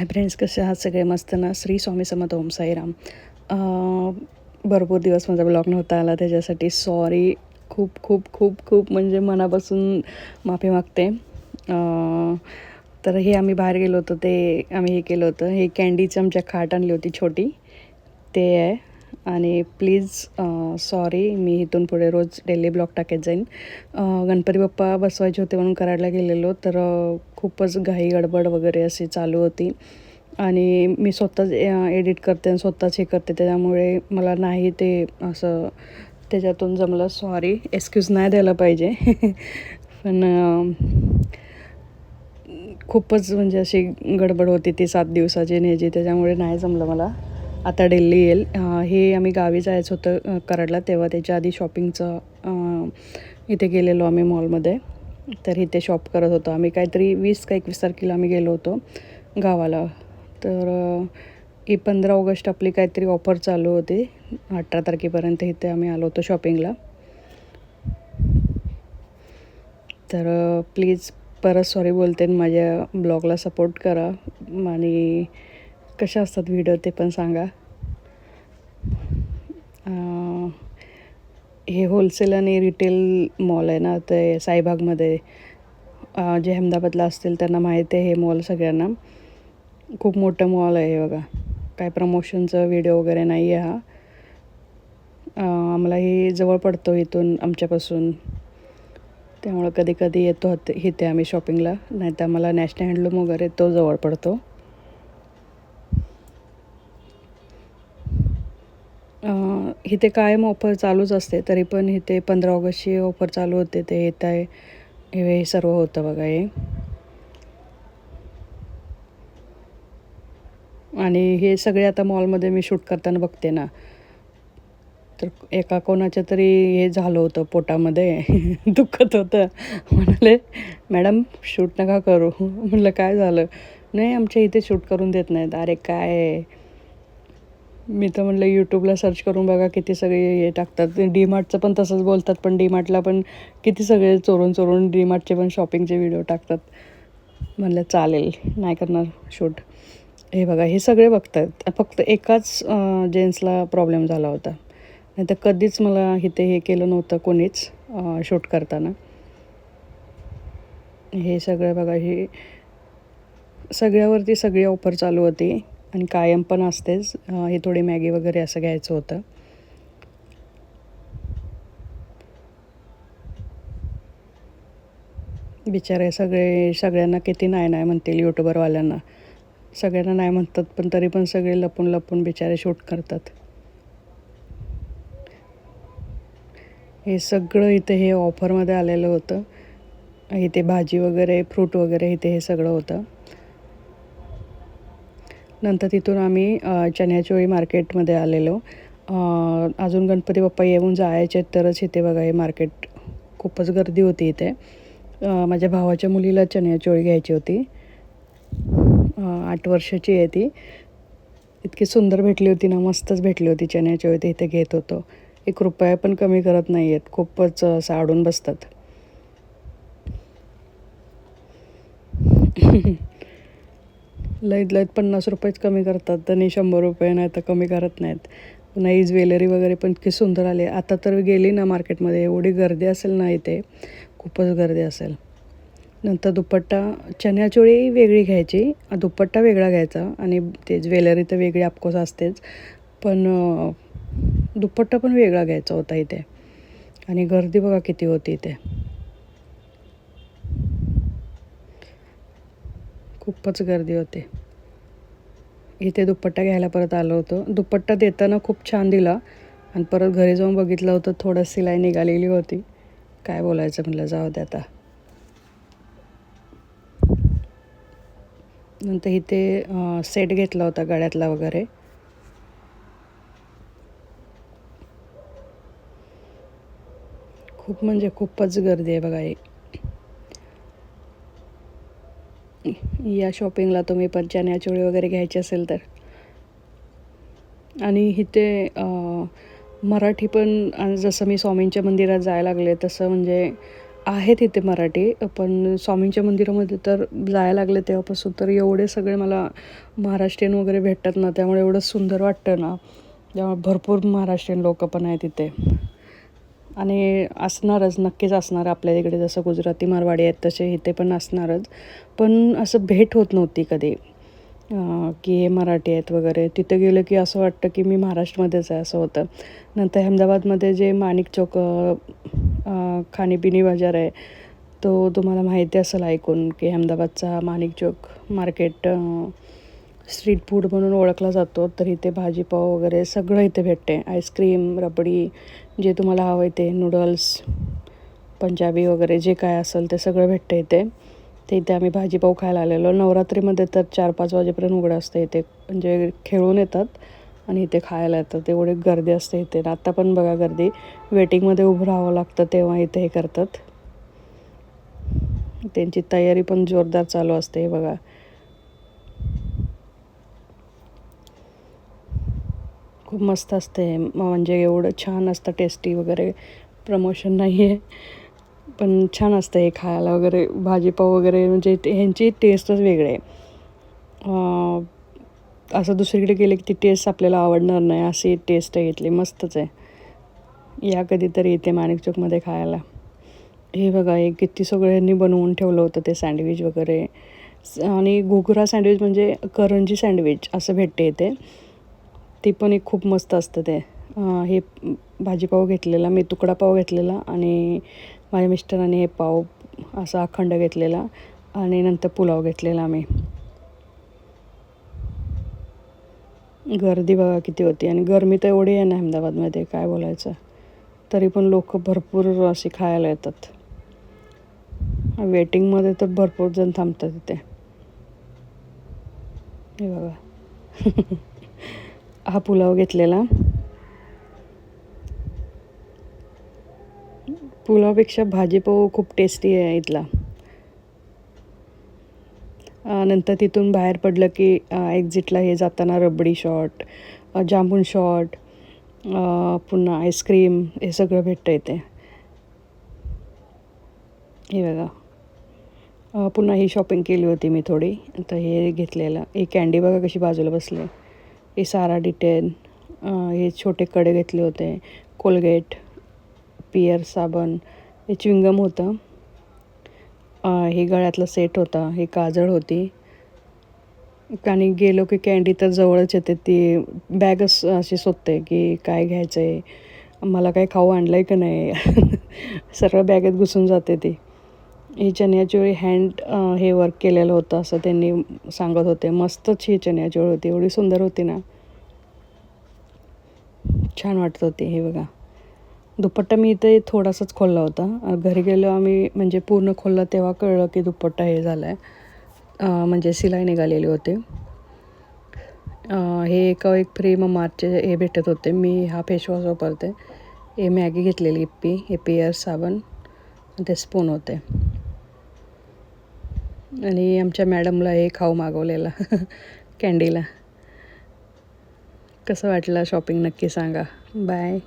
Hi friends कसे आहात? सगळे मस्त ना? श्री स्वामी समर्थ ओम साईराम. भरपूर दिवस माझा ब्लॉग नव्हता आला त्याच्यासाठी सॉरी खूप खूप खूप खूप म्हणजे मनापासून माफी मागते. तर हे आम्ही बाहेर गेलो होतो ते आम्ही हे केलं होतं. हे कॅन्डीचं आमच्या खाट आणली होती छोटी. ते आहे. आणि प्लीज सॉरी मी इथून पुढे रोज डेली ब्लॉग टाकत जाईन. गणपती बाप्पा बसवायचे होते म्हणून करायला गेलेलो तर खूपच घाई गडबड वगैरे अशी चालू होती. आणि मी स्वतःच एडिट करते आणि स्वतःच हे करते त्याच्यामुळे मला नाही ते असं त्याच्यातून जमलं. सॉरी एक्सक्यूज नाही द्यायला पाहिजे. पण खूपच म्हणजे अशी गडबड होती ती सात दिवसाची न्यायची त्याच्यामुळे नाही जमलं मला. आता डेल्ली येईल. हे आम्ही गावी जायचं होतं कराडला तेव्हा त्याच्या आधी शॉपिंगचं इथे गेलेलो आम्ही मॉलमध्ये. तर इथे शॉप करत होतो आम्ही. काहीतरी वीस का एकवीस तारखेला आम्ही गेलो होतो गावाला. तर ही पंधरा ऑगस्ट आपली काहीतरी ऑफर चालू होती. अठरा तारखेपर्यंत इथे आम्ही आलो होतो शॉपिंगला. तर प्लीज परत सॉरी बोलते माझ्या ब्लॉगला सपोर्ट करा. आणि कशा असतात व्हिडिओ ते पण सांगा. हे होलसेल आणि रिटेल मॉल आहे ना ते साईबागमध्ये जे अहमदाबादला असतील त्यांना माहिती आहे हे मॉल सगळ्यांना. खूप मोठं मॉल आहे हे बघा. काय प्रमोशनचं व्हिडिओ वगैरे नाही आहे हा. आम्हाला हे जवळ पडतो इथून आमच्यापासून. त्यामुळं कधी कधी येतो हत- इथे आम्ही शॉपिंगला नाही तर आम्हाला नॅशनल हँडलूम वगैरे तो जवळ पडतो. इथे कायम ऑफर चालूच असते तरी पण इथे पंधरा ऑगस्टची ऑफर चालू होते ते येत आहे. हे सर्व होतं बघा हे. आणि हे सगळे आता मॉलमध्ये मी शूट करताना बघते ना. तर एका कोणाच्या तरी हे झालं होतं पोटामध्ये. दुखत होतं. म्हणाले मॅडम शूट नका करू. म्हणलं काय झालं? नाही आमच्या इथे शूट करून देत नाहीत. अरे काय? आहे? मी तर म्हणलं यूट्यूबला सर्च करून बघा किती सगळे हे टाकतात. डी मार्टचं पण तसंच बोलतात पण डी मार्टला पण किती सगळे चोरून चोरून डी मार्टचे पण शॉपिंगचे व्हिडिओ टाकतात. म्हणलं चालेल नाही करणार शूट हे बघा हे सगळे बघतात. फक्त एकाच जेंट्सला प्रॉब्लेम झाला होता. नाही तर कधीच मला इथे हे केलं नव्हतं कोणीच शूट करताना. हे सगळं बघा हे सगळ्यावरती सगळी ऑफर चालू होती. आणि कायम पण असतेच. हे थोडी मॅगी वगैरे असं घ्यायचं होतं. बिचारे सगळे सगळ्यांना किती नाही नाही म्हणतील यूट्यूबरवाल्यांना सगळ्यांना नाही म्हणतात पण तरी पण सगळे लपून लपून बिचारे शूट करतात. हे सगळं इथे हे ऑफरमध्ये आलेलं होतं. इथे भाजी वगैरे फ्रूट वगैरे इथे हे सगळं होतं. नंतर तिथून आम्ही चण्याचोळी मार्केटमध्ये आलेलो. अजून गणपती बाप्पा येऊन जायचे तरच इथे बघा हे मार्केट खूपच गर्दी होती इथे. माझ्या भावाच्या मुलीला चण्याचोळी घ्यायची होती. आठ वर्षाची आहे ती. इतकी सुंदर भेटली होती ना मस्तच भेटली होती चण्याचोळी ते इथे घेत होतो. एक रुपया पण कमी करत नाही आहेत खूपच असं आडून बसतात. लईत लईत पन्नास रुपयेच कमी करतात. आणि शंभर रुपये नाही तर कमी करत नाहीत. नाही ज्वेलरी वगैरे पण इतकी सुंदर आली. आता तर गेली ना मार्केटमध्ये. एवढी गर्दी असेल ना इथे? खूपच गर्दी असेल. नंतर दुपट्टा चण्याचोळी वेगळी घ्यायची. दुपट्टा वेगळा घ्यायचा आणि ते ज्वेलरी तर वेगळी आपकोस असतेच. पण दुपट्टा पण वेगळा घ्यायचा होता इथे. आणि गर्दी बघा किती होती इथे. खूपच गर्दी होते. इथे दुपट्टा घ्यायला परत आलो होतो. दुपट्टा देताना खूप छान दिला. आणि परत घरी जाऊन बघितलं होतं थोडं सिलाई निघालेली होती. काय बोलायचं म्हटलं जाऊ दे आता. नंतर इथे सेट घेतला होता गळ्यातला वगैरे. खूप म्हणजे खूपच गर्दी आहे बघा हे या शॉपिंगला तुम्ही पण चण्याचोळी वगैरे घ्यायची असेल तर. आणि इथे मराठी पण जसं मी स्वामींच्या मंदिरात जायला लागले तसं म्हणजे आहे तिथे मराठी पण स्वामींच्या मंदिरामध्ये तर जायला लागले तेव्हापासून तर एवढे सगळे मला महाराष्ट्रीयन वगैरे भेटतात ना त्यामुळे एवढं सुंदर वाटतं ना. त्यामुळे भरपूर महाराष्ट्रीयन लोक पण आहेत तिथे आणि असणारच नक्कीच असणार आपल्या इकडे. जसं गुजराती मारवाडी आहेत तसे इथे पण असणारच. पण असं भेट होत नव्हती कधी. की हे मराठी आहेत वगैरे. तिथं गेलं की असं वाटतं की मी महाराष्ट्रामध्येच आहे असं होतं. नंतर अहमदाबादमध्ये जे माणिक चौक खाणीपिणी बाजार आहे तो तुम्हाला माहिती असेल ऐकून की अहमदाबादचा Manek Chowk market street food म्हणून ओळखला जातो. तर इथे भाजीपाव वगैरे सगळं इथे भेटते. आईस्क्रीम रबडी जे तुम्हाला हवं आहे ते नूडल्स पंजाबी वगैरे जे काय असेल ते सगळं भेटतं इथे. ते इथे आम्ही भाजीपाव खायला आलेलो. नवरात्रीमध्ये तर चार पाच वाजेपर्यंत उघडं असतं इथे. म्हणजे खेळून येतात आणि इथे खायला येतात. एवढी गर्दी असते इथे. आत्ता पण बघा गर्दी. वेटिंगमध्ये उभं राहावं लागतं तेव्हा इथे हे करतात. त्यांची तयारी पण जोरदार चालू असते हे बघा. खूप मस्त असते. म- म्हणजे एवढं छान असतं टेस्टी वगैरे. प्रमोशन नाही आहे पण छान असतं हे खायला वगैरे. भाजीपाव वगैरे म्हणजे ते- ह्यांची टेस्टच वेगळी आहे. असं दुसरीकडे गेले की ती टेस्ट आपल्याला आवडणार नाही. अशी टेस्ट आहे मस्तच आहे. या कधीतरी येते माणिकचौकमध्ये खायला. हे बघा हे किती सगळ्यांनी बनवून ठेवलं होतं ते सँडविच वगैरे. स- आणि घुगरा सँडविच म्हणजे करंजी सँडविच असं भेटते इथे. ती पण एक खूप मस्त असतं ते. हे भाजीपाव घेतलेला मी तुकडा पाव घेतलेला आणि माझ्या मिस्टरांनी हे पाव असा अखंड घेतलेला आणि नंतर पुलाव घेतलेला आम्ही. गर्दी बघा किती होती आणि गर्मी तर एवढी आहे ना अहमदाबादमध्ये काय बोलायचं. तरी पण लोक भरपूर अशी खायला येतात. वेटिंगमध्ये तर भरपूर जण थांबतात तिथे हे बघा. हा पुलाव घेतलेला. पुलावपेक्षा भाजीपाव खूप टेस्टी आहे इथला. नंतर तिथून बाहेर पडलं की एक्झिटला हे जाताना रबडी शॉट अं, जांभूळ शॉट पुन्हा आईस्क्रीम हे सगळं भेटतं इथे. हे बघा. पुन्हा ही शॉपिंग केली होती मी थोडी. तर हे घेतलेलं. एक कॅन्डी बघा कशी बाजूला बसली हे सारा डिटेन हे छोटे कडे घेतले होते. कोलगेट पियर साबण हे च्विंगम होतं. हे गळ्यातला सेट होता. हे काजळ होती. आणि गेलो की कॅन्डी तर जवळच येते. ती बॅगच अशी सोधते की काय घ्यायचं आहे मला काय खाऊ आणलं आहे का नाही? सर्व बॅगेत घुसून जाते ती. ही चण्याचोळी हँड हे वर्क केलेलं होतं असं त्यांनी सांगत होते. मस्तच ही चण्याचोळी होती. एवढी सुंदर होती ना. छान वाटत होती हे बघा. दुपट्टा मी इथे थोडासाच खोलला होता. घरी गेलो आम्ही म्हणजे पूर्ण खोलला तेव्हा कळलं की दुपट्टा हे झाला आहे म्हणजे सिलाई निघालेली होती. हे एका एक फ्री मग मार्चचे हे भेटत होते. मी हा फेसवॉश वापरते. हे मॅगी घेतलेली इप्पी हे पियर साबण. ते स्पून होते. आणि आमच्या मॅडमला हे खाऊ मागवलेला कॅन्डीला कसं वाटलं शॉपिंग नक्की सांगा. बाय